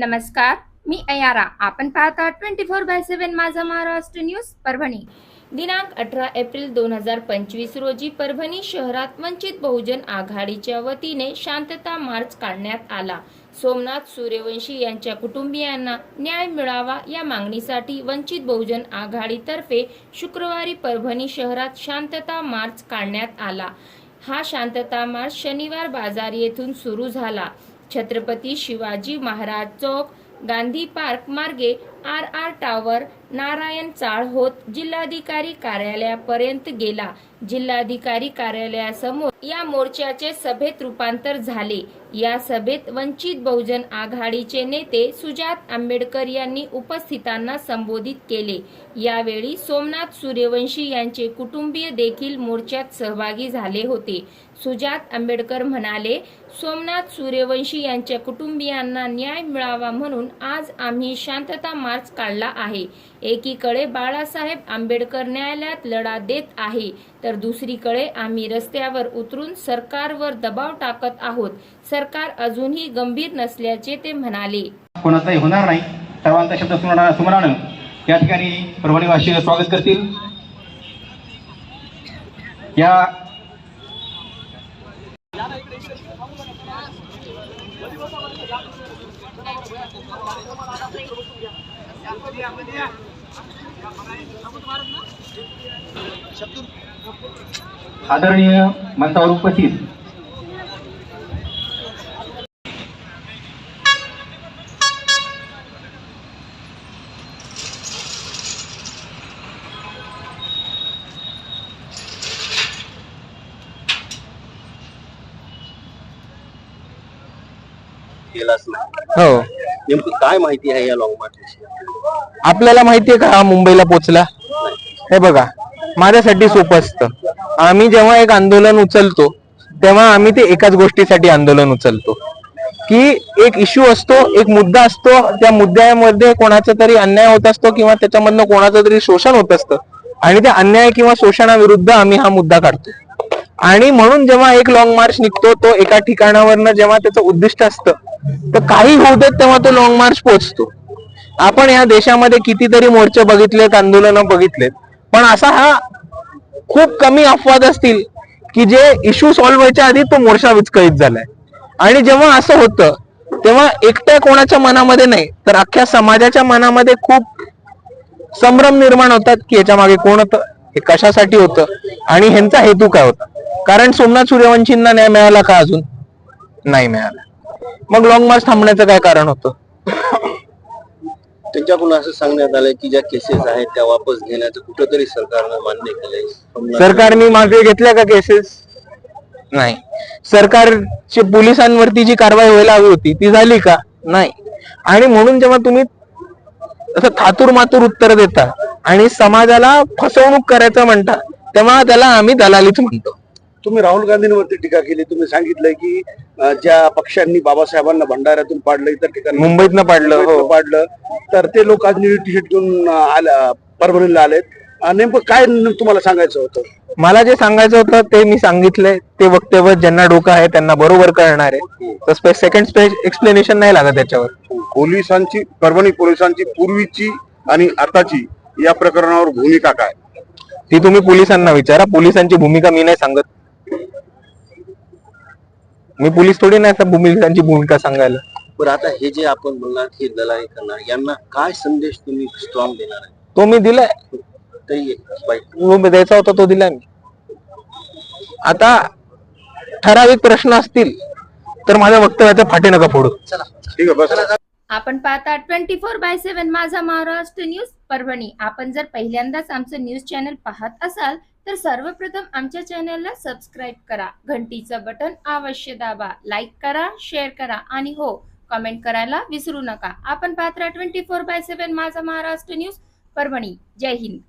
नमस्कार मी अयारा. आपण पाहता ट्वेंटी फोर बाय सेव्हन माझा महाराष्ट्र न्यूज परभणी. दिनांक अठरा एप्रिल दोन हजार पंचवीस रोजी परभणी शहरात वंचित बहुजन आघाडीच्या वतीने शांतता मार्च काढण्यात आला. सोमनाथ सूर्यवंशी यांच्या कुटुंबियांना न्याय मिळावा या मागणीसाठी वंचित बहुजन आघाडीतर्फे शुक्रवारी परभणी शहरात शांतता मार्च काढण्यात आला. हा शांतता मार्च शनिवार बाजार येथून सुरू झाला. छत्रपती शिवाजी महाराज चौक गांधी पार्क मार्गे आर आर टावर नारायण चाळ होत जिल्हाधिकारी कार्यालयापर्यंत गेला. जिल्हाधिकारी कार्यालयासमोर या मोर्चाचे सभेत रूपांतर झाले. या सभेत वंचित बहुजन आघाडीचे नेते सुजात आंबेडकर यांनी उपस्थितांना संबोधित केले. यावेळी सोमनाथ सूर्यवंशी यांचे कुटुंबीय देखील मोर्चात सहभागी झाले होते. सुजात आंबेडकर म्हणाले सोमनाथ सूर्यवंशी यांच्या कुटुंबियांना न्याय मिळावा म्हणून आज आम्ही शांतता मार्च काढला आहे. एकीकडे बाळासाहेब आंबेडकर न्यायालयात लढा देत आहे तर दुसरीकडे आम्ही रस्त्यावर उतरून सरकारवर दबाव टाकत आहोत. सरकार अजूनही गंभीर नसल्याचे ते म्हणाले. कोणाचाही होणार नाही. सर्वांचा शब्द सुमरानं या ठिकाणी परभणीवासी स्वागत करतील. या आदरणीय मंचावर उपस्थित केलाच नाही हो. नेमकं काय माहिती आहे या लॉंग मार्च विषयी? आपल्याला माहितीये का हा मुंबईला पोचला? हे बघा माझ्यासाठी सोपं असतं. आम्ही जेव्हा एक आंदोलन उचलतो तेव्हा आम्ही ते एकाच गोष्टीसाठी आंदोलन उचलतो. की एक इश्यू असतो एक मुद्दा असतो त्या मुद्द्यामध्ये कोणाचा तरी अन्याय होत असतो किंवा त्याच्यामधनं कोणाचं तरी शोषण होत असतं. आणि त्या अन्याय किंवा शोषणाविरुद्ध आम्ही हा मुद्दा काढतो. आणि म्हणून जेव्हा एक लॉंग मार्च निघतो तो एका ठिकाणावरनं जेव्हा त्याचं उद्दिष्ट असतं तर काही होऊ देत तेव्हा तो लॉंग मार्च पोचतो आपण या देशामध्ये कितीतरी मोर्चे बघितलेत आंदोलनं बघितलेत पण असा हा खूप कमी अपवाद असतील की जे इश्यू सॉल्व्ह व्हायच्या आधी तो मोर्चा विस्कळीत झालाय. आणि जेव्हा असं होतं तेव्हा एकट्या कोणाच्या मनामध्ये नाही तर अख्ख्या समाजाच्या मनामध्ये खूप संभ्रम निर्माण होतात की याच्या मागे कोण होतं हे कशासाठी होतं आणि ह्यांचा हेतू काय होता? कारण सोमनाथ सूर्यवंशींना न्याय मिळाला का अजून? नाही मिळाला. मग लॉंग मार्च थांबण्याचं काय कारण होतं? त्यांच्याकडून असं सांगण्यात आलंय की ज्या केसेस आहेत त्या वापस घेण्याचं कुठंतरी सरकारनं मान्य केलंय. सरकारने मागे घेतल्या का केसेस नाही. सरकारची पोलिसांवरती जी कारवाई व्हायला हवी होती ती झाली का? नाही. आणि म्हणून जेव्हा तुम्ही असं थातूर मातूर उत्तर देता आणि समाजाला फसवणूक करायचं म्हणता तेव्हा त्याला आम्ही दलालीच म्हणतो. तुम्ही राहुल गांधींवरती टीका केली. तुम्ही सांगितलंय की ज्या पक्षांनी बाबासाहेबांना भंडाऱ्यातून पाडलं इतर ठिकाणी मुंबईतनं पाडलं हो. पाडलं. तर ते लोक आज निळी टी शर्ट घेऊन परभणीला आलेत. नेमकं काय तुम्हाला सांगायचं होतं? मला जे सांगायचं होतं ते मी सांगितलंय. ते वक्तव्य ज्यांना डोकं आहे त्यांना बरोबर कळणार आहे. तर सेकंड स्पेज एक्सप्लेनेशन नाही लागत त्याच्यावर. पोलिसांची परभणी पोलिसांची पूर्वीची आणि आताची या प्रकरणावर भूमिका काय? ती तुम्ही पोलिसांना विचारा. पोलिसांची भूमिका मी नाही सांगत. मी पोलीस थोडी नाही त्या पोलिसांची भूमिका सांगायला. बरं आता हे जे आपण म्हणणार हे दलाली करणार यांना काय संदेश तुम्ही स्ट्रॉंग देणार आहे? तो मी दिलाय. तरी जो द्यायचा होता तो दिलाय मी. आता ठराविक प्रश्न असतील तर माझ्या वक्तव्याचे फाटे नका फोडू. ठीक आहे बस. आपण पाहता ट्वेंटी फोर बाय सेव्हन माझा महाराष्ट्र न्यूज परभणी. आपण जर पहिल्यांदाच आमचं न्यूज चॅनल पाहत असाल तर सर्वप्रथम आमच्या चॅनलला सबस्क्राईब करा. घंटीचं बटन अवश्य दाबा. लाईक करा शेअर करा आणि हो कमेंट करायला विसरू नका. आपण पात्रा ट्वेंटी फोर बाय सेव्हन माझा महाराष्ट्र न्यूज परभणी. जय हिंद.